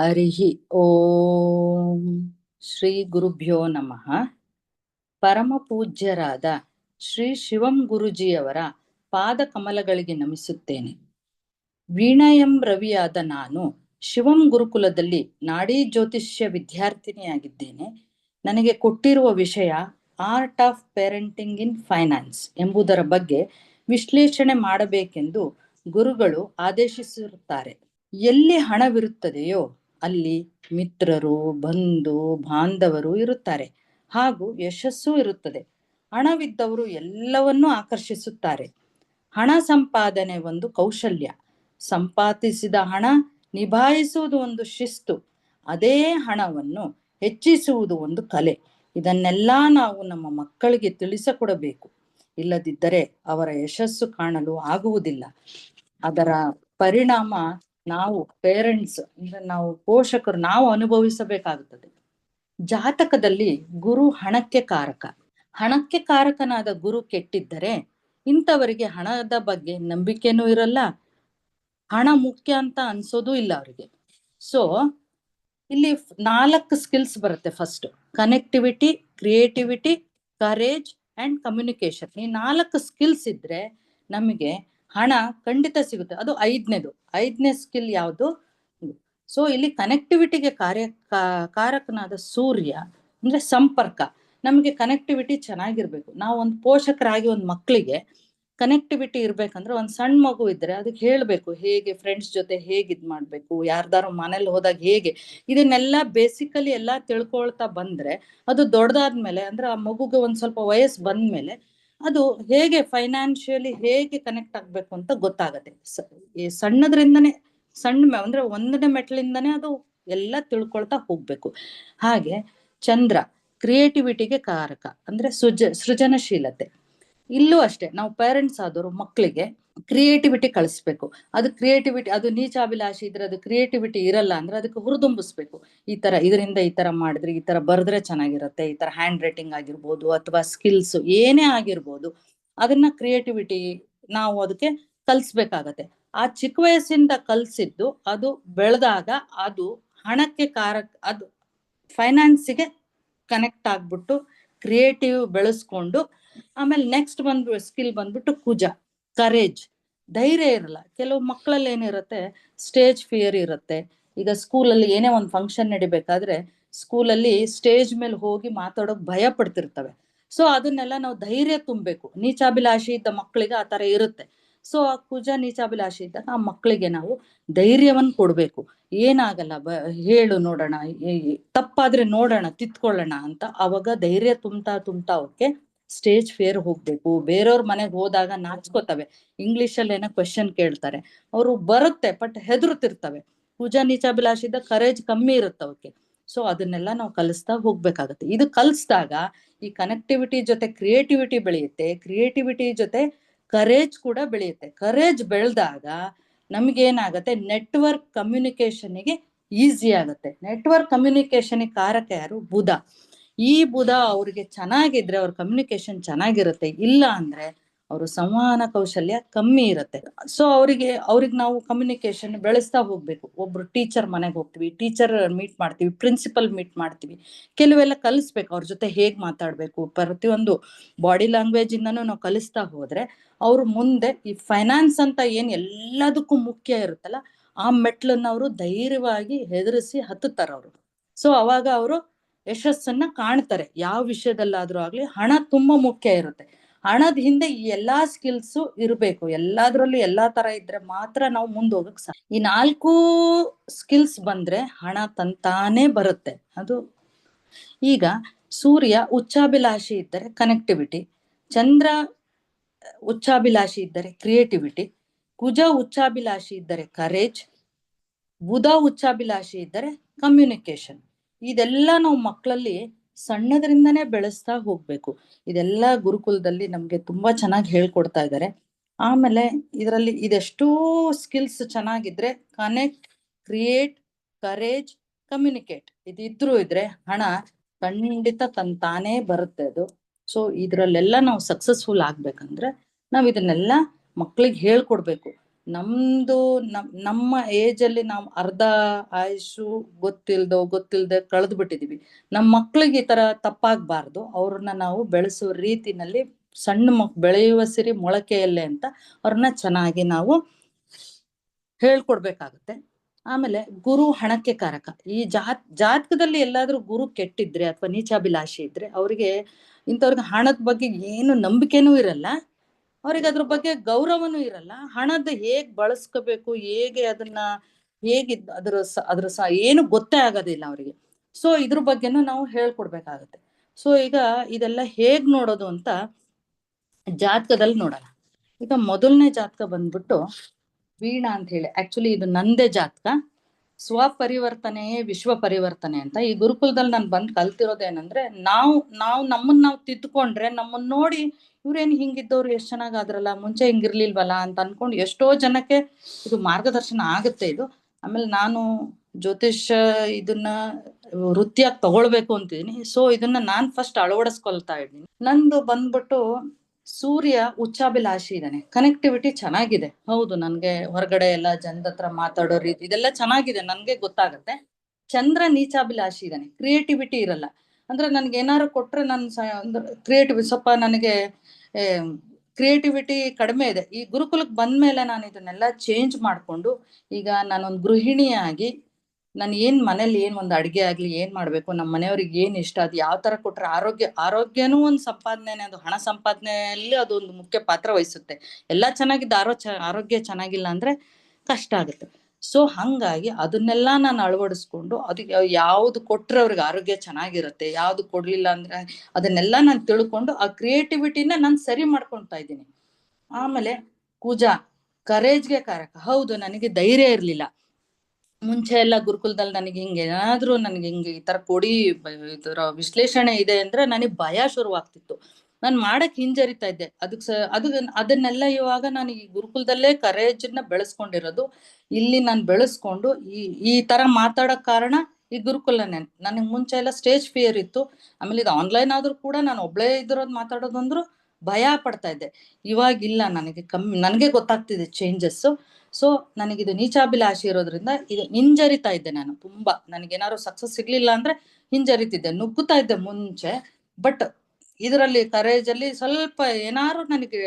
ಹರಿಃ ಓಂ ಶ್ರೀ ಗುರುಭ್ಯೋ ನಮಃ. ಪರಮ ಪೂಜ್ಯರಾದ ಶ್ರೀ ಶಿವಂ ಗುರುಜಿಯವರ ಪಾದ ಕಮಲಗಳಿಗೆ ನಮಿಸುತ್ತೇನೆ. ವೀಣಯಂ ರವಿಯಾದ ನಾನು ಶಿವಂ ಗುರುಕುಲದಲ್ಲಿ ನಾಡಿ ಜ್ಯೋತಿಷ್ಯ ವಿದ್ಯಾರ್ಥಿನಿಯಾಗಿದ್ದೇನೆ. ನನಗೆ ಕೊಟ್ಟಿರುವ ವಿಷಯ art of parenting in finance ಎಂಬುದರ ಬಗ್ಗೆ ವಿಶ್ಲೇಷಣೆ ಮಾಡಬೇಕೆಂದು ಗುರುಗಳು ಆದೇಶಿಸಿರುತ್ತಾರೆ. ಎಲ್ಲಿ ಹಣವಿರುತ್ತದೆಯೋ ಅಲ್ಲಿ ಮಿತ್ರರು, ಬಂಧು, ಬಾಂಧವರು ಇರುತ್ತಾರೆ. ಹಾಗೂ ಯಶಸ್ಸು ಇರುತ್ತದೆ. ಹಣವಿದ್ದವರು ಎಲ್ಲವನ್ನೂ ಆಕರ್ಷಿಸುತ್ತಾರೆ. ಹಣ ಸಂಪಾದನೆ ಒಂದು ಕೌಶಲ್ಯ. ಸಂಪಾದಿಸಿದ ಹಣ ನಿಭಾಯಿಸುವುದು ಒಂದು ಶಿಸ್ತು. ಅದೇ ಹಣವನ್ನು ಹೆಚ್ಚಿಸುವುದು ಒಂದು ಕಲೆ. ಇದನ್ನೆಲ್ಲ ನಾವು ನಮ್ಮ ಮಕ್ಕಳಿಗೆ ತಿಳಿಸಿಕೊಡಬೇಕು. ಇಲ್ಲದಿದ್ದರೆ ಅವರ ಯಶಸ್ಸು ಕಾಣಲು ಆಗುವುದಿಲ್ಲ. ಅದರ ಪರಿಣಾಮ ನಾವು ಪೇರೆಂಟ್ಸ್ ಅಂದ್ರೆ ನಾವು ಪೋಷಕರು ನಾವು ಅನುಭವಿಸಬೇಕಾಗುತ್ತದೆ. ಜಾತಕದಲ್ಲಿ ಗುರು ಹಣಕ್ಕೆ ಕಾರಕ. ಹಣಕ್ಕೆ ಕಾರಕನಾದ ಗುರು ಕೆಟ್ಟಿದ್ದರೆ ಇಂಥವರಿಗೆ ಹಣದ ಬಗ್ಗೆ ನಂಬಿಕೆನೂ ಇರಲ್ಲ. ಹಣ ಮುಖ್ಯ ಅಂತ ಅನ್ಸೋದು ಇಲ್ಲ ಅವರಿಗೆ. ಸೊ ಇಲ್ಲಿ ನಾಲ್ಕು ಸ್ಕಿಲ್ಸ್ ಬರುತ್ತೆ first connectivity creativity courage and communication ಈ ನಾಲ್ಕು ಸ್ಕಿಲ್ಸ್ ಇದ್ರೆ ನಮಗೆ ಹಣ ಖಂಡಿತ ಸಿಗುತ್ತೆ. ಅದು ಐದನೇದು. ಐದನೇ ಸ್ಕಿಲ್ ಯಾವುದು? ಸೊ ಇಲ್ಲಿ ಕನೆಕ್ಟಿವಿಟಿಗೆ ಕಾರ್ಯ ಕಾರಕನಾದ ಸೂರ್ಯ, ಅಂದ್ರೆ ಸಂಪರ್ಕ. ನಮಗೆ ಕನೆಕ್ಟಿವಿಟಿ ಚೆನ್ನಾಗಿರ್ಬೇಕು. ನಾವು ಒಂದು ಪೋಷಕರಾಗಿ ಒಂದು ಮಕ್ಕಳಿಗೆ ಕನೆಕ್ಟಿವಿಟಿ ಇರ್ಬೇಕಂದ್ರೆ ಒಂದು ಸಣ್ಣ ಮಗು ಇದ್ರೆ ಅದಕ್ಕೆ ಹೇಳ್ಬೇಕು, ಹೇಗೆ ಫ್ರೆಂಡ್ಸ್ ಜೊತೆ ಹೇಗೆ ಇದ್ ಮಾಡ್ಬೇಕು, ಯಾರ್ದಾರು ಮನೇಲಿ ಹೋದಾಗ ಹೇಗೆ? ಇದನ್ನೆಲ್ಲ ಬೇಸಿಕಲಿ ಎಲ್ಲಾ ತಿಳ್ಕೊಳ್ತಾ ಬಂದ್ರೆ ಅದು ದೊಡ್ಡದಾದ್ಮೇಲೆ ಅಂದ್ರೆ ಆ ಮಗುಗೆ ಒಂದ್ ಸ್ವಲ್ಪ ವಯಸ್ಸು ಬಂದ್ಮೇಲೆ ಅದು ಹೇಗೆ ಫೈನಾನ್ಷಿಯಲಿ ಹೇಗೆ ಕನೆಕ್ಟ್ ಆಗ್ಬೇಕು ಅಂತ ಗೊತ್ತಾಗತ್ತೆ. ಸಣ್ಣದ್ರಿಂದನೇ, ಸಣ್ಣ ಅಂದ್ರೆ ಒಂದನೇ ಮೆಟ್ಲಿಂದನೇ ಅದು ಎಲ್ಲ ತಿಳ್ಕೊಳ್ತಾ ಹೋಗ್ಬೇಕು. ಹಾಗೆ ಚಂದ್ರ ಕ್ರಿಯೇಟಿವಿಟಿಗೆ ಕಾರಕ, ಅಂದ್ರೆ ಸೃಜ, ಸೃಜನಶೀಲತೆ. ಇಲ್ಲೂ ಅಷ್ಟೇ, ನಾವು ಪೇರೆಂಟ್ಸ್ ಆದವರು ಮಕ್ಕಳಿಗೆ ಕ್ರಿಯೇಟಿವಿಟಿ ಕಳಿಸ್ಬೇಕು. ಅದು ಕ್ರಿಯೇಟಿವಿಟಿ ಅದು ನೀಚಾಭಿಲಾಷೆ ಇದ್ರೆ ಅದು ಕ್ರಿಯೇಟಿವಿಟಿ ಇರಲ್ಲ ಅಂದ್ರೆ ಅದಕ್ಕೆ ಹುರಿದುಂಬಿಸ್ಬೇಕು. ಈ ತರ, ಇದರಿಂದ ಈ ತರ ಮಾಡಿದ್ರೆ ಈ ತರ ಬರೆದ್ರೆ ಚೆನ್ನಾಗಿರುತ್ತೆ, ಈ ತರ ಹ್ಯಾಂಡ್ ರೈಟಿಂಗ್ ಆಗಿರ್ಬೋದು ಅಥವಾ ಸ್ಕಿಲ್ಸ್ ಏನೇ ಆಗಿರ್ಬೋದು, ಅದನ್ನ ಕ್ರಿಯೇಟಿವಿಟಿ ನಾವು ಅದಕ್ಕೆ ಕಲಿಸ್ಬೇಕಾಗತ್ತೆ. ಆ ಚಿಕ್ಕ ವಯಸ್ಸಿಂದ ಕಲ್ಸಿದ್ದು ಅದು ಬೆಳೆದಾಗ ಅದು ಹಣಕ್ಕೆ ಕಾರ ಅದು ಫೈನಾನ್ಸಿಗೆ ಕನೆಕ್ಟ್ ಆಗ್ಬಿಟ್ಟು ಕ್ರಿಯೇಟಿವ್ ಬೆಳೆಸ್ಕೊಂಡು ಆಮೇಲೆ ನೆಕ್ಸ್ಟ್ ಬಂದ್ಬಿಟ್ಟು ಸ್ಕಿಲ್ ಬಂದ್ಬಿಟ್ಟು ಕುಜ ಕರೇಜ್ ಧೈರ್ಯ ಇರಲ್ಲ. ಕೆಲವು ಮಕ್ಕಳಲ್ಲಿ ಏನಿರುತ್ತೆ ಸ್ಟೇಜ್ ಫಿಯರ್ ಇರುತ್ತೆ. ಈಗ ಸ್ಕೂಲಲ್ಲಿ ಏನೇ ಒಂದು ಫಂಕ್ಷನ್ ನಡಿಬೇಕಾದ್ರೆ ಸ್ಕೂಲಲ್ಲಿ ಸ್ಟೇಜ್ ಮೇಲೆ ಹೋಗಿ ಮಾತಾಡೋಕ್ ಭಯ ಪಡ್ತಿರ್ತವೆ. ಸೊ ಅದನ್ನೆಲ್ಲ ನಾವು ಧೈರ್ಯ ತುಂಬಬೇಕು. ನೀಚಾಭಿಲಾಷಿ ಇದ್ದ ಮಕ್ಕಳಿಗೆ ಆ ತರ ಇರುತ್ತೆ. ಸೊ ಆ ಕುಜ ನೀಚಾಭಿಲಾಷಿ ಇದ್ದಾಗ ಆ ಮಕ್ಕಳಿಗೆ ನಾವು ಧೈರ್ಯವನ್ನು ಕೊಡ್ಬೇಕು. ಏನಾಗಲ್ಲ, ಬ, ಹೇಳು ನೋಡೋಣ ತಪ್ಪಾದ್ರೆ ನೋಡೋಣ, ತಿತ್ಕೊಳ್ಳೋಣ ಅಂತ ಅವಾಗ ಧೈರ್ಯ ತುಂಬ್ತಾ ತುಂಬ್ತಾ ಅವಕ್ಕೆ ಸ್ಟೇಜ್ ಫೇರ್ ಹೋಗ್ಬೇಕು. ಬೇರೆಯವ್ರ ಮನೆಗೆ ಹೋದಾಗ ನಾಚ್ಕೋತವೆ. ಇಂಗ್ಲಿಷ್ ಅಲ್ಲಿ ಏನೋ ಕ್ವಶನ್ ಕೇಳ್ತಾರೆ. ಅವರು ಬರುತ್ತೆ ಬಟ್ ಹೆದರುತ್ತಿರ್ತವೆ ಪೂಜಾ ನೀಚಾಭಿಲಾಷಿದ ಕರೇಜ್ ಕಮ್ಮಿ ಇರುತ್ತೆ ಅವಕ್ಕೆ ಸೊ ಅದನ್ನೆಲ್ಲ ನಾವು ಕಲಿಸ್ತಾ ಹೋಗ್ಬೇಕಾಗತ್ತೆ. ಇದು ಕಲಿಸ್ದಾಗ ಈ ಕನೆಕ್ಟಿವಿಟಿ ಜೊತೆ ಕ್ರಿಯೇಟಿವಿಟಿ ಬೆಳೆಯುತ್ತೆ. ಕ್ರಿಯೇಟಿವಿಟಿ ಜೊತೆ ಕರೇಜ್ ಕೂಡ ಬೆಳೆಯುತ್ತೆ. ಕರೇಜ್ ಬೆಳೆದಾಗ ನಮ್ಗೇನಾಗತ್ತೆ? ನೆಟ್ವರ್ಕ್ ಕಮ್ಯುನಿಕೇಶನ್ಗೆ ಈಸಿ ಆಗುತ್ತೆ. ನೆಟ್ವರ್ಕ್ ಕಮ್ಯುನಿಕೇಶನ್ ಕಾರಕ ಯಾರು? ಬುಧ. ಈ ಬುಧ ಅವ್ರಿಗೆ ಚೆನ್ನಾಗಿದ್ರೆ ಅವ್ರ ಕಮ್ಯುನಿಕೇಶನ್ ಚೆನ್ನಾಗಿರುತ್ತೆ, ಇಲ್ಲ ಅಂದ್ರೆ ಅವರು ಸಂವಹನ ಕೌಶಲ್ಯ ಕಮ್ಮಿ ಇರುತ್ತೆ. ಸೊ ಅವರಿಗೆ, ಅವ್ರಿಗೆ ನಾವು ಕಮ್ಯುನಿಕೇಶನ್ ಬೆಳೆಸ್ತಾ ಹೋಗ್ಬೇಕು. ಒಬ್ರು ಟೀಚರ್ ಮನೆಗೆ ಹೋಗ್ತೀವಿ ಟೀಚರ್ ಮೀಟ್ ಮಾಡ್ತೀವಿ ಪ್ರಿನ್ಸಿಪಲ್ ಮೀಟ್ ಮಾಡ್ತೀವಿ. ಕೆಲವೆಲ್ಲ ಕಲಿಸ್ಬೇಕು, ಅವ್ರ ಜೊತೆ ಹೇಗ್ ಮಾತಾಡ್ಬೇಕು, ಪ್ರತಿಯೊಂದು ಬಾಡಿ ಲ್ಯಾಂಗ್ವೇಜ್ ಇಂದನೂ ನಾವು ಕಲಿಸ್ತಾ ಹೋದ್ರೆ ಅವ್ರು ಮುಂದೆ ಈ ಫೈನಾನ್ಸ್ ಅಂತ ಏನ್ ಎಲ್ಲದಕ್ಕೂ ಮುಖ್ಯ ಇರುತ್ತಲ್ಲ, ಆ ಮೆಟ್ಲನ್ನ ಅವರು ಧೈರ್ಯವಾಗಿ ಹೆದರಿಸಿ ಹತ್ತುತ್ತಾರ ಅವರು. ಸೊ ಅವಾಗ ಅವರು ಯಶಸ್ಸನ್ನ ಕಾಣ್ತಾರೆ. ಯಾವ ವಿಷಯದಲ್ಲಾದ್ರೂ ಆಗ್ಲಿ ಹಣ ತುಂಬಾ ಮುಖ್ಯ ಇರುತ್ತೆ. ಹಣದ ಹಿಂದೆ ಎಲ್ಲಾ ಸ್ಕಿಲ್ಸ್ ಇರಬೇಕು. ಎಲ್ಲಾದ್ರಲ್ಲೂ ಎಲ್ಲಾ ತರ ಇದ್ರೆ ಮಾತ್ರ ನಾವು ಮುಂದೋಗಕ್ ಸಾಧ್ಯ. ಈ ನಾಲ್ಕು ಸ್ಕಿಲ್ಸ್ ಬಂದ್ರೆ ಹಣ ತಂತಾನೇ ಬರುತ್ತೆ. ಅದು ಈಗ ಸೂರ್ಯ ಉಚ್ಚಾಭಿಲಾಷಿ ಇದ್ದರೆ ಕನೆಕ್ಟಿವಿಟಿ ಚಂದ್ರ ಉಚ್ಚಾಭಿಲಾಷಿ ಇದ್ದರೆ ಕ್ರಿಯೇಟಿವಿಟಿ ಕುಜ ಉಚ್ಚಾಭಿಲಾಷಿ ಇದ್ದರೆ ಕರೇಜ್ ಬುಧ ಉಚ್ಚಾಭಿಲಾಷಿ ಇದ್ದರೆ ಕಮ್ಯುನಿಕೇಶನ್ ಇದೆಲ್ಲ ನಾವು ಮಕ್ಕಳಲ್ಲಿ ಸಣ್ಣದ್ರಿಂದನೇ ಬೆಳೆಸ್ತಾ ಹೋಗ್ಬೇಕು. ಇದೆಲ್ಲ ಗುರುಕುಲದಲ್ಲಿ ನಮ್ಗೆ ತುಂಬಾ ಚೆನ್ನಾಗಿ ಹೇಳ್ಕೊಡ್ತಾ ಇದ್ದಾರೆ. ಆಮೇಲೆ ಇದರಲ್ಲಿ ಇದೆಷ್ಟೋ ಸ್ಕಿಲ್ಸ್ ಚೆನ್ನಾಗಿದ್ರೆ ಕನೆಕ್ಟ್, ಕ್ರಿಯೇಟ್, ಕರೇಜ್, ಕಮ್ಯುನಿಕೇಟ್ ಇದಿದ್ರು ಇದ್ರೆ ಹಣ ಖಂಡಿತ ತನ್ ತಾನೇ ಬರುತ್ತೆ ಅದು. ಸೊ, ಇದ್ರಲ್ಲೆಲ್ಲ ನಾವು ಸಕ್ಸಸ್ಫುಲ್ ಆಗ್ಬೇಕಂದ್ರೆ ನಾವ್ ಇದನ್ನೆಲ್ಲ ಮಕ್ಳಿಗೆ ಹೇಳ್ಕೊಡ್ಬೇಕು. ನಮ್ದು ನಮ್, ನಮ್ಮ ಏಜ್ ಅಲ್ಲಿ ನಾವು ಅರ್ಧ ಆಯುಷು ಗೊತ್ತಿಲ್ದೋ, ಗೊತ್ತಿಲ್ದೆ ಕಳೆದು ಬಿಟ್ಟಿದೀವಿ. ನಮ್ಮ ಮಕ್ಳಿಗೆ ಈ ತರ ತಪ್ಪಾಗ್ಬಾರ್ದು. ಅವ್ರನ್ನ ನಾವು ಬೆಳೆಸೋ ರೀತಿನಲ್ಲಿ ಸಣ್ಣ ಮಕ್, ಬೆಳೆಯುವ ಸಿರಿ ಮೊಳಕೆಯಲ್ಲೇ ಅಂತ ಅವ್ರನ್ನ ಚೆನ್ನಾಗಿ ನಾವು ಹೇಳ್ಕೊಡ್ಬೇಕಾಗತ್ತೆ. ಆಮೇಲೆ ಗುರು ಹಣಕ್ಕೆ ಕಾರಕ. ಈ ಜಾತ್, ಜಾತಕದಲ್ಲಿ ಎಲ್ಲಾದ್ರೂ ಗುರು ಕೆಟ್ಟಿದ್ರೆ ಅಥವಾ ನೀಚಾಭಿಲಾಷೆ ಇದ್ರೆ ಅವ್ರಿಗೆ ಇಂಥವ್ರಿಗೆ ಹಣದ ಬಗ್ಗೆ ಏನು ನಂಬಿಕೆನೂ ಇರಲ್ಲ. ಅವ್ರಿಗೆ ಅದ್ರ ಬಗ್ಗೆ ಗೌರವನೂ ಇರಲ್ಲ. ಹಣದ ಹೇಗ್ ಬಳಸ್ಕೋಬೇಕು, ಹೇಗೆ ಅದನ್ನ ಹೇಗೆ ಅದ್ರ ಅದ್ರ ಸ, ಏನು ಗೊತ್ತೇ ಆಗೋದಿಲ್ಲ ಅವರಿಗೆ. ಸೊ ಇದ್ರ ಬಗ್ಗೆನೂ ನಾವು ಹೇಳ್ಕೊಡ್ಬೇಕಾಗತ್ತೆ. ಸೊ ಈಗ ಇದೆಲ್ಲ ಹೇಗ್ ನೋಡೋದು ಅಂತ ಜಾತಕದಲ್ಲಿ ನೋಡೋಣ. ಈಗ ಮೊದಲನೇ ಜಾತಕ ಬಂದ್ಬಿಟ್ಟು ವೀಣಾ ಅಂತ ಹೇಳಿ. ಆಕ್ಚುಲಿ ಇದು ನಂದೇ ಜಾತಕ. ಸ್ವಪರಿವರ್ತನೆಯೇ ವಿಶ್ವ ಪರಿವರ್ತನೆ ಅಂತ ಈ ಗುರುಕುಲದಲ್ಲಿ ನಾನು ಬಂದ್ ಕಲ್ತಿರೋದೇನಂದ್ರೆ ನಾವು ನಾವು ನಮ್ಮನ್ನ ನಾವು ತಿದ್ದುಕೊಂಡ್ರೆ ನಮ್ಮನ್ನ ನೋಡಿ ಇವ್ರೇನ್ ಹಿಂಗಿದ್ದವ್ರು ಎಷ್ಟ್ ಚೆನ್ನಾಗ್ ಆದ್ರಲ್ಲ, ಮುಂಚೆ ಹಿಂಗಿರ್ಲಿಲ್ವಲ್ಲ ಅಂತ ಅನ್ಕೊಂಡು ಎಷ್ಟೋ ಜನಕ್ಕೆ ಇದು ಮಾರ್ಗದರ್ಶನ ಆಗುತ್ತೆ ಇದು. ಆಮೇಲೆ ನಾನು ಜ್ಯೋತಿಷ್ ಇದನ್ನ ವೃತ್ತಿಯಾಗಿ ತಗೊಳ್ಬೇಕು ಅಂತಿದೀನಿ. ಸೊ ಇದನ್ನ ನಾನ್ ಫಸ್ಟ್ ಅಳವಡಿಸ್ಕೊಳ್ತಾ ಇದ್ದೀನಿ. ನಂದು ಬಂದ್ಬಿಟ್ಟು ಸೂರ್ಯ ಉಚ್ಚಾಭಿಲಾಷಿ ಇದ್ದಾನೆ. ಕನೆಕ್ಟಿವಿಟಿ ಚೆನ್ನಾಗಿದೆ. ಹೌದು, ನನ್ಗೆ ಹೊರಗಡೆ ಎಲ್ಲ ಜನದ ಮಾತಾಡೋ ರೀತಿ ಇದೆಲ್ಲ ಚೆನ್ನಾಗಿದೆ, ನನ್ಗೆ ಗೊತ್ತಾಗತ್ತೆ. ಚಂದ್ರ ನೀಚಾಭಿಲಾಷಿ ಇದ್ದಾನೆ. ಕ್ರಿಯೇಟಿವಿಟಿ ಇರಲ್ಲ. ಅಂದ್ರೆ ನನ್ಗೆ ಏನಾರು ಕೊಟ್ರೆ ನಾನು ಕ್ರಿಯೇಟಿವ್ ಸ್ವಲ್ಪ ನನಗೆ ಕ್ರಿಯೇಟಿವಿಟಿ ಕಡಿಮೆ ಇದೆ. ಈ ಗುರುಕುಲಕ್ಕೆ ಬಂದ್ಮೇಲೆ ನಾನು ಇದನ್ನೆಲ್ಲ ಚೇಂಜ್ ಮಾಡ್ಕೊಂಡು ಈಗ ನಾನೊಂದು ಗೃಹಿಣಿಯಾಗಿ ನಾನು ಏನ್ ಮನೇಲಿ ಏನ್ ಒಂದು ಅಡಿಗೆ ಆಗ್ಲಿ, ಏನ್ ಮಾಡ್ಬೇಕು ನಮ್ಮ ಮನೆಯವ್ರಿಗೆ ಏನ್ ಇಷ್ಟ, ಅದು ಯಾವ ತರ ಕೊಟ್ರೆ ಆರೋಗ್ಯ, ಆರೋಗ್ಯನೂ ಒಂದು ಸಂಪಾದನೆ ಅದು ಹಣ ಸಂಪಾದನೆಯಲ್ಲಿ ಅದು ಒಂದು ಮುಖ್ಯ ಪಾತ್ರ ವಹಿಸುತ್ತೆ. ಎಲ್ಲಾ ಚೆನ್ನಾಗಿದ್ದ ಆರೋ ಆರೋಗ್ಯ ಚೆನ್ನಾಗಿಲ್ಲ ಅಂದ್ರೆ ಕಷ್ಟ ಆಗುತ್ತೆ. ಸೊ ಹಂಗಾಗಿ ಅದನ್ನೆಲ್ಲ ನಾನು ಅಳವಡಿಸ್ಕೊಂಡು ಅದು ಯಾವ್ದು ಕೊಟ್ರೆ ಅವ್ರಿಗೆ ಆರೋಗ್ಯ ಚೆನ್ನಾಗಿರುತ್ತೆ, ಯಾವ್ದು ಕೊಡ್ಲಿಲ್ಲ ಅಂದ್ರೆ ಅದನ್ನೆಲ್ಲ ನಾನು ತಿಳ್ಕೊಂಡು ಆ ಕ್ರಿಯೇಟಿವಿಟಿನ ನಾನು ಸರಿ ಮಾಡ್ಕೊಳ್ತಾ ಇದ್ದೀನಿ. ಆಮೇಲೆ ಕೂಜಾ ಕರೇಜ್ಗೆ ಕಾರಕ. ಹೌದು, ನನಗೆ ಧೈರ್ಯ ಇರ್ಲಿಲ್ಲ. ಮುಂಚೆ ಎಲ್ಲ ಗುರುಕುಲದಲ್ಲಿ ನನಗೆ ಹಿಂಗೆ ಏನಾದ್ರೂ ನನಗೆ ಹಿಂಗೆ ಈ ತರ ಕೊಡಿ ಇದರ ವಿಶ್ಲೇಷಣೆ ಇದೆ ಅಂದ್ರೆ ನನಗೆ ಭಯ ಶುರುವಾಗ್ತಿತ್ತು. ನಾನು ಮಾಡಕ್ ಹಿಂಜರಿತಾ ಇದ್ದೆ. ಅದಕ್ ಅದು ಅದನ್ನೆಲ್ಲ ಇವಾಗ ನಾನು ಈ ಗುರುಕುಲದಲ್ಲೇ ಕರೇಜನ್ನ ಬೆಳೆಸ್ಕೊಂಡಿರೋದು. ಇಲ್ಲಿ ನಾನು ಬೆಳೆಸ್ಕೊಂಡು ಈ ಈ ತರ ಮಾತಾಡಕ್ ಕಾರಣ ಈ ಗುರುಕುಲ ನೆನ್, ನನಗೆ ಮುಂಚೆ ಎಲ್ಲ ಸ್ಟೇಜ್ ಫಿಯರ್ ಇತ್ತು. ಆಮೇಲೆ ಇದು ಆನ್ಲೈನ್ ಆದ್ರೂ ಕೂಡ ನಾನು ಒಬ್ಳೇ ಇದ್ರೋದ್ ಮಾತಾಡೋದಂದ್ರು ಭಯ ಪಡ್ತಾ ಇದ್ದೆ. ಇವಾಗಿಲ್ಲ ನನಗೆ ಕಮ್ಮಿ, ನನಗೆ ಗೊತ್ತಾಗ್ತಿದೆ ಚೇಂಜಸ್ ಸೊ ನನಗಿದು ನೀಚಾಭಿಲಾಷೆ ಇರೋದ್ರಿಂದ ಇದು ಹಿಂಜರಿತಾ ಇದ್ದೆ ನಾನು ತುಂಬಾ. ನನಗೇನಾದ್ರು ಸಕ್ಸಸ್ ಸಿಗ್ಲಿಲ್ಲ ಅಂದ್ರೆ ಹಿಂಜರಿತಿದ್ದೆ, ನುಗ್ಗುತ್ತಾ ಇದ್ದೆ ಮುಂಚೆ. ಬಟ್ ಇದರಲ್ಲಿ ಕರೇಜ್ ಅಲ್ಲಿ ಸ್ವಲ್ಪ ಏನಾದ್ರು ನನಗೆ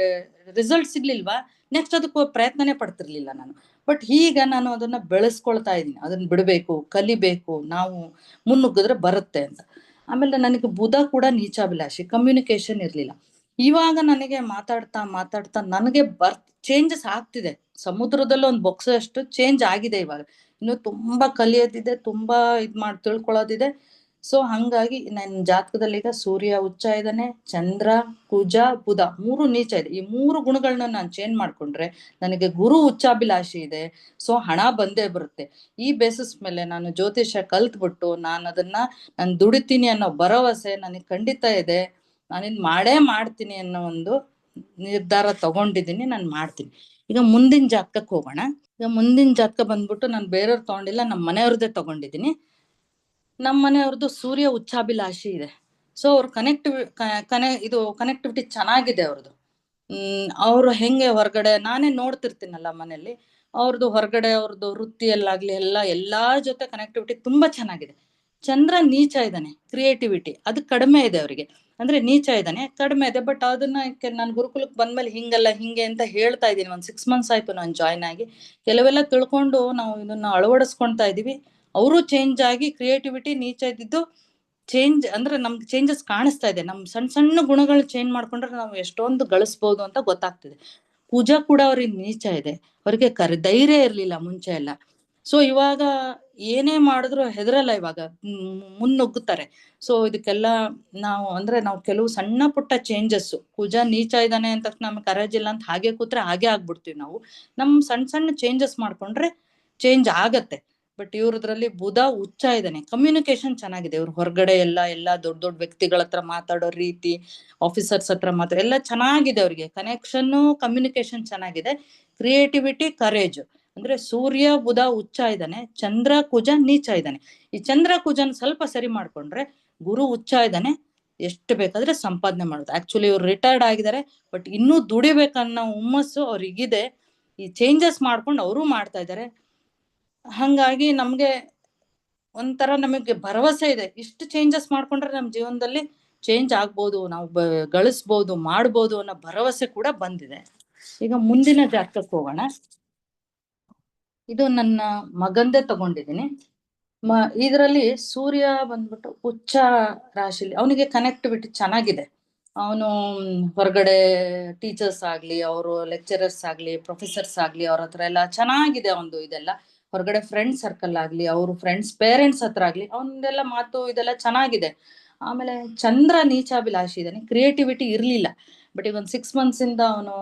ರಿಸಲ್ಟ್ ಸಿಗ್ಲಿಲ್ವಾ? ನೆಕ್ಸ್ಟ್ ಅದಕ್ಕೂ ಪ್ರಯತ್ನನೇ ಪಡ್ತಿರ್ಲಿಲ್ಲ ನಾನು. ಬಟ್ ಈಗ ನಾನು ಅದನ್ನ ಬೆಳೆಸ್ಕೊಳ್ತಾ ಇದ್ದೀನಿ. ಅದನ್ನ ಬಿಡಬೇಕು, ಕಲಿಬೇಕು, ನಾವು ಮುನ್ನುಗ್ಗಿದ್ರೆ ಬರುತ್ತೆ ಅಂತ. ಆಮೇಲೆ ನನಗೆ ಬುಧ ಕೂಡ ನೀಚಾಭಿಲಾಷಿ ಕಮ್ಯುನಿಕೇಶನ್ ಇರಲಿಲ್ಲ. ಇವಾಗ ನನಗೆ ಮಾತಾಡ್ತಾ ಮಾತಾಡ್ತಾ ನನಗೆ ಬರ್ ಚೇಂಜಸ್ ಆಗ್ತಿದೆ. ಸಮುದ್ರದಲ್ಲಿ ಒಂದು ಬೊಕ್ಸ ಅಷ್ಟು ಚೇಂಜ್ ಆಗಿದೆ ಇವಾಗ. ಇನ್ನು ತುಂಬಾ ಕಲಿಯೋದಿದೆ, ತುಂಬಾ ಇದ್ ಮಾಡಿ ತಿಳ್ಕೊಳ್ಳೋದಿದೆ. ಸೊ ಹಂಗಾಗಿ ನನ್ನ ಜಾತಕದಲ್ಲಿ ಈಗ ಸೂರ್ಯ, ಉಚ್ಚ ಇದ್ದಾನೆ, ಚಂದ್ರ, ಕುಜ, ಬುಧ ಮೂರು ನೀಚ ಇದೆ. ಈ ಮೂರು ಗುಣಗಳನ್ನ ನಾನು ಚೇಂಜ್ ಮಾಡ್ಕೊಂಡ್ರೆ ನನಗೆ ಗುರು ಉಚ್ಚಾಭಿಲಾಷಿ ಇದೆ. ಸೊ ಹಣ ಬಂದೇ ಬರುತ್ತೆ. ಈ ಬೇಸಿಸ್ ಮೇಲೆ ನಾನು ಜ್ಯೋತಿಷ್ಯ ಕಲ್ತ್ಬಿಟ್ಟು ನಾನು ಅದನ್ನ ನಾನು ದುಡಿತೀನಿ ಅನ್ನೋ ಭರವಸೆ ನನಗೆ ಖಂಡಿತ ಇದೆ. ನಾನಿನ್ ಮಾಡೇ ಮಾಡ್ತೀನಿ ಅನ್ನೋ ಒಂದು ನಿರ್ಧಾರ ತಗೊಂಡಿದ್ದೀನಿ, ನಾನು ಮಾಡ್ತೀನಿ. ಈಗ ಮುಂದಿನ ಜಾತಕಕ್ಕೆ ಹೋಗೋಣ. ಈಗ ಮುಂದಿನ ಜಾತಕ ಬಂದ್ಬಿಟ್ಟು ನಾನು ಬೇರೆಯವ್ರು ತಗೊಂಡಿಲ್ಲ ನಮ್ಮ ಮನೆಯವ್ರದ್ದೇ ತಗೊಂಡಿದ್ದೀನಿ. ನಮ್ಮ ಮನೆಯವ್ರದ್ದು ಸೂರ್ಯ ಉಚ್ಚಾಭಿಲಾಷಿ ಇದೆ. ಸೊ ಅವ್ರ ಕನೆಕ್ಟಿವಿ ಕನೆ, ಇದು ಕನೆಕ್ಟಿವಿಟಿ ಚೆನ್ನಾಗಿದೆ ಅವ್ರದ್ದು ಹ್ಮ್, ಅವ್ರು ಹೆಂಗೆ ಹೊರಗಡೆ, ನಾನೇ ನೋಡ್ತಿರ್ತೀನಲ್ಲ ಮನೆಯಲ್ಲಿ. ಅವ್ರದ್ದು ಹೊರಗಡೆ ಅವ್ರದ್ದು ವೃತ್ತಿಯಲ್ಲಾಗ್ಲಿ ಎಲ್ಲ, ಎಲ್ಲಾ ಜೊತೆ ಕನೆಕ್ಟಿವಿಟಿ ತುಂಬಾ ಚೆನ್ನಾಗಿದೆ. ಚಂದ್ರ ನೀಚ ಇದ್ದಾನೆ ಕ್ರಿಯೇಟಿವಿಟಿ ಅದು ಕಡಿಮೆ ಇದೆ ಅವರಿಗೆ. ಅಂದ್ರೆ ನೀಚ ಇದ್ದಾನೆ, ಕಡಿಮೆ ಇದೆ. ಬಟ್ ಅದನ್ನ ನಾನು ಗುರುಕುಲಕ್ಕೆ ಬಂದ್ಮೇಲೆ ಹಿಂಗಲ್ಲ, ಹಿಂಗೆ ಅಂತ ಹೇಳ್ತಾ ಇದ್ದೀನಿ. ಒಂದು ಸಿಕ್ಸ್ ಮಂತ್ಸ್ ಆಯ್ತು ನಾನು ಜಾಯ್ನ್ ಆಗಿ. ಕೆಲವೆಲ್ಲ ತಿಳ್ಕೊಂಡು ನಾವು ಇದನ್ನ ಅಳವಡಿಸ್ಕೊಳ್ತಾ ಇದೀವಿ ಅವರು ಚೇಂಜ್ ಆಗಿ ಕ್ರಿಯೇಟಿವಿಟಿ ನೀಚ ಇದ್ದಿದ್ದು ಚೇಂಜ್ ಅಂದ್ರೆ ನಮ್ಗೆ ಚೇಂಜಸ್ ಕಾಣಿಸ್ತಾ ಇದೆ. ನಮ್ ಸಣ್ಣ ಸಣ್ಣ ಗುಣಗಳು ಚೇಂಜ್ ಮಾಡ್ಕೊಂಡ್ರೆ ನಾವು ಎಷ್ಟೊಂದು ಗಳಿಸ್ಬೋದು ಅಂತ ಗೊತ್ತಾಗ್ತಿದೆ. ಪೂಜಾ ಕೂಡ ಅವ್ರಿಗೆ ನೀಚ ಇದೆ. ಅವ್ರಿಗೆ ಕರೆ, ಧೈರ್ಯ ಇರ್ಲಿಲ್ಲ ಮುಂಚೆ ಎಲ್ಲ. ಸೊ ಇವಾಗ ಏನೇ ಮಾಡಿದ್ರು ಹೆದರಲ್ಲ ಇವಾಗ. ಮುನ್ನುಗ್ಗುತ್ತಾರೆ ಸೊ ಇದಕ್ಕೆಲ್ಲ ನಾವು ಅಂದ್ರೆ ನಾವು ಕೆಲವು ಸಣ್ಣ ಪುಟ್ಟ ಚೇಂಜಸ್ ಕುಜ ನೀಚ ಇದ್ದಾನೆ ಅಂತ ನಮ್ಗೆ ಕರೇಜ್ ಇಲ್ಲ ಅಂತ ಹಾಗೆ ಕೂತ್ರೆ ಹಾಗೆ ಆಗ್ಬಿಡ್ತೀವಿ ನಾವು. ನಮ್ ಸಣ್ಣ ಸಣ್ಣ ಚೇಂಜಸ್ ಮಾಡ್ಕೊಂಡ್ರೆ ಚೇಂಜ್ ಆಗತ್ತೆ. ಬಟ್ ಇವ್ರದ್ರಲ್ಲಿ ಬುಧ ಉಚ್ಚ ಇದ್ದಾನೆ. ಕಮ್ಯುನಿಕೇಶನ್ ಚೆನ್ನಾಗಿದೆ. ಇವ್ರು ಹೊರಗಡೆ ಎಲ್ಲ ಎಲ್ಲ ದೊಡ್ಡ ದೊಡ್ಡ ವ್ಯಕ್ತಿಗಳ ಹತ್ರ ಮಾತಾಡೋ ರೀತಿ ಆಫೀಸರ್ಸ್ ಹತ್ರ ಮಾತಾಡೋ ಎಲ್ಲ ಚೆನ್ನಾಗಿದೆ ಅವ್ರಿಗೆ. ಕನೆಕ್ಷನ್ ಕಮ್ಯುನಿಕೇಶನ್ ಚೆನ್ನಾಗಿದೆ. ಕ್ರಿಯೇಟಿವಿಟಿ ಕರೇಜ್ ಅಂದ್ರೆ ಸೂರ್ಯ, ಬುಧ ಉಚ್ಚ ಇದ್ದಾನೆ, ಚಂದ್ರ, ಕುಜ ನೀಚ ಇದ್ದಾನೆ. ಈ ಚಂದ್ರ, ಕುಜನ್ ಸ್ವಲ್ಪ ಸರಿ ಮಾಡ್ಕೊಂಡ್ರೆ ಗುರು ಉಚ್ಚ ಇದ್ದಾನೆ, ಎಷ್ಟು ಬೇಕಾದ್ರೆ ಸಂಪಾದನೆ ಮಾಡೋದು. ಆಕ್ಚುಲಿ ಇವ್ರು ರಿಟೈರ್ಡ್ ಆಗಿದ್ದಾರೆ ಬಟ್ ಇನ್ನೂ ದುಡಿಬೇಕನ್ನೋ ಹುಮ್ಮಸ್ಸು ಅವ್ರಿಗಿದೆ. ಈ ಚೇಂಜಸ್ ಮಾಡ್ಕೊಂಡು ಅವರು ಮಾಡ್ತಾ ಇದ್ದಾರೆ. ಹಂಗಾಗಿ ನಮ್ಗೆ ಒಂಥರ ನಮಗೆ ಭರವಸೆ ಇದೆ. ಇಷ್ಟು ಚೇಂಜಸ್ ಮಾಡ್ಕೊಂಡ್ರೆ ನಮ್ಮ ಜೀವನದಲ್ಲಿ ಚೇಂಜ್ ಆಗ್ಬೋದು, ನಾವು ಗಳಿಸ್ಬೋದು, ಮಾಡ್ಬೋದು ಅನ್ನೋ ಭರವಸೆ ಕೂಡ ಬಂದಿದೆ. ಈಗ ಮುಂದಿನ ಜಾತಕಕ್ಕೆ ಹೋಗೋಣ. ಇದು ನನ್ನ ಮಗಂದೇ ತಗೊಂಡಿದ್ದೀನಿ. ಮ, ಇದರಲ್ಲಿ ಸೂರ್ಯ ಬಂದ್ಬಿಟ್ಟು ಉಚ್ಚ ರಾಶಿಲಿ, ಅವನಿಗೆ ಕನೆಕ್ಟಿವಿಟಿ ಚೆನ್ನಾಗಿದೆ. ಅವನು, ಹೊರಗಡೆ ಟೀಚರ್ಸ್ ಆಗ್ಲಿ, ಅವರು ಲೆಕ್ಚರರ್ಸ್ ಆಗ್ಲಿ ಪ್ರೊಫೆಸರ್ಸ್ ಆಗ್ಲಿ, ಅವ್ರ ಹತ್ರ ಎಲ್ಲ ಚೆನ್ನಾಗಿದೆ ಅವನದು ಇದೆಲ್ಲ. ಹೊರಗಡೆ ಫ್ರೆಂಡ್ ಸರ್ಕಲ್ ಆಗ್ಲಿ, ಅವ್ರ ಫ್ರೆಂಡ್ಸ್ ಪೇರೆಂಟ್ಸ್ ಹತ್ರ ಆಗ್ಲಿ, ಅವನದೆಲ್ಲ ಮಾತು ಇದೆಲ್ಲ ಚೆನ್ನಾಗಿದೆ. ಆಮೇಲೆ ಚಂದ್ರ ನೀಚಾಭಿಲಾಷಿ ಇದ್ದಾನೆ ಕ್ರಿಯೇಟಿವಿಟಿ ಇರ್ಲಿಲ್ಲ. ಬಟ್ ಈಗ ಒಂದು ಸಿಕ್ಸ್ ಮಂತ್ಸ್ ಇಂದ ಅವನು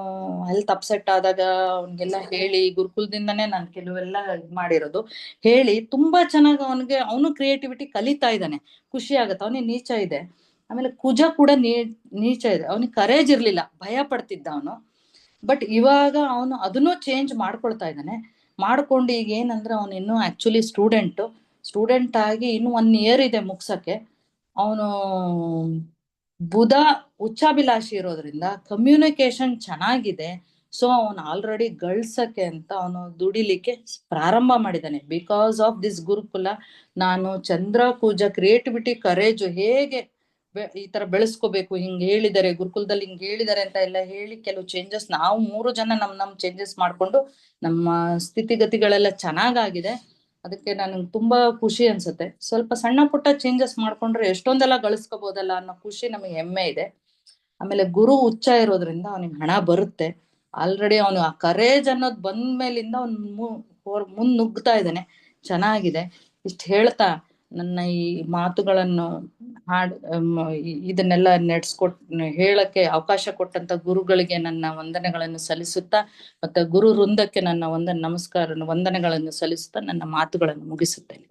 ಹೆಲ್ತ್ ಅಪ್ಸೆಟ್ ಆದಾಗ ಅವನಿಗೆಲ್ಲ ಹೇಳಿ, ಗುರುಕುಲದಿಂದನೇ ನಾನು ಕೆಲವೆಲ್ಲ ಇದ್ ಮಾಡಿರೋದು. ಹೇಳಿ ತುಂಬಾ ಚೆನ್ನಾಗಿ ಅವನಿಗೆ, ಅವನು ಕ್ರಿಯೇಟಿವಿಟಿ ಕಲಿತಾ ಇದ್ದಾನೆ. ಖುಷಿ ಆಗತ್ತೆ, ಅವನಿಗೆ ನೀಚ ಇದೆ. ಆಮೇಲೆ ಕುಜ ಕೂಡ ನೀ, ನೀಚ ಇದೆ. ಅವನಿಗೆ ಕರೇಜ್ ಇರ್ಲಿಲ್ಲ, ಭಯ ಪಡ್ತಿದ್ದ ಅವನು. ಬಟ್ ಇವಾಗ ಅವನು ಅದನ್ನು ಚೇಂಜ್ ಮಾಡ್ಕೊಳ್ತಾ ಇದ್ದಾನೆ. ಮಾಡ್ಕೊಂಡು ಈಗ ಏನಂದ್ರೆ ಅವನು ಇನ್ನು ಆಕ್ಚುಲಿ ಸ್ಟೂಡೆಂಟ್ ಸ್ಟೂಡೆಂಟ್ ಆಗಿ ಇನ್ನು ಒನ್ ಇಯರ್ ಇದೆ ಮುಗ್ಸಕ್ಕೆ. ಅವನು ಬುಧ ಉಚ್ಚಾಭಿಲಾಷಿ ಇರೋದ್ರಿಂದ ಕಮ್ಯುನಿಕೇಶನ್ ಚೆನ್ನಾಗಿದೆ. ಸೊ ಅವನು ಆಲ್ರೆಡಿ ಗಳಿಸಕ್ಕೆ ಅಂತ ಅವನು ದುಡಿಲಿಕ್ಕೆ ಪ್ರಾರಂಭ ಮಾಡಿದ್ದಾನೆ ಬಿಕಾಸ್ ಆಫ್ ದಿಸ್ ಗುರುಕುಲ, ನಾನು ಚಂದ್ರ ಕೂಜ ಕ್ರಿಯೇಟಿವಿಟಿ ಕರೇಜ್ ಹೇಗೆ ಈ ತರ ಬೆಳೆಸ್ಕೋಬೇಕು, ಹಿಂಗ್ ಹೇಳಿದ್ದಾರೆ ಗುರುಕುಲದಲ್ಲಿ ಹಿಂಗ್ ಹೇಳಿದ್ದಾರೆ ಅಂತ ಎಲ್ಲ ಹೇಳಿ ಕೆಲವು ಚೇಂಜಸ್ ನಾವು ಮೂರು ಜನ ನಮ್ ನಮ್ ಚೇಂಜಸ್ ಮಾಡ್ಕೊಂಡು ನಮ್ಮ ಸ್ಥಿತಿಗತಿಗಳೆಲ್ಲ ಚೆನ್ನಾಗಾಗಿದೆ. ಅದಕ್ಕೆ ನನಗೆ ತುಂಬಾ ಖುಷಿ ಅನ್ಸುತ್ತೆ. ಸ್ವಲ್ಪ ಸಣ್ಣ ಪುಟ್ಟ ಚೇಂಜಸ್ ಮಾಡ್ಕೊಂಡ್ರೆ ಎಷ್ಟೊಂದೆಲ್ಲ ಗಳಿಸ್ಕೋಬಹುದಲ್ಲ ಅನ್ನೋ ಖುಷಿ ನಮಗೆ ಹೆಮ್ಮೆ ಇದೆ. ಆಮೇಲೆ ಗುರು ಉಚ್ಚ ಇರೋದ್ರಿಂದ ಅವನಿಗೆ ಹಣ ಬರುತ್ತೆ. ಆಲ್ರೆಡಿ ಅವನು ಆ ಕರೇಜ್ ಅನ್ನೋದು ಬಂದ ಮೇಲಿಂದ ಅವ್ನು ಮುಂದ್ ನುಗ್ತಾ ಇದ್ದಾನೆ. ಚೆನ್ನಾಗಿದೆ. ಇಷ್ಟ ಹೇಳ್ತಾ ನನ್ನ ಈ ಮಾತುಗಳನ್ನು ಹಾಡ್ ಇದನ್ನೆಲ್ಲ ನಡೆಸ್ಕೊಟ್, ಹೇಳಕ್ಕೆ ಅವಕಾಶ ಕೊಟ್ಟಂತ ಗುರುಗಳಿಗೆ ನನ್ನ ವಂದನೆಗಳನ್ನು ಸಲ್ಲಿಸುತ್ತಾ, ಮತ್ತೆ ಗುರು ವೃಂದಕ್ಕೆ ನನ್ನ ವಂದನೆ ನಮಸ್ಕಾರ, ವಂದನೆಗಳನ್ನು ಸಲ್ಲಿಸುತ್ತಾ ನನ್ನ ಮಾತುಗಳನ್ನು ಮುಗಿಸುತ್ತೇನೆ.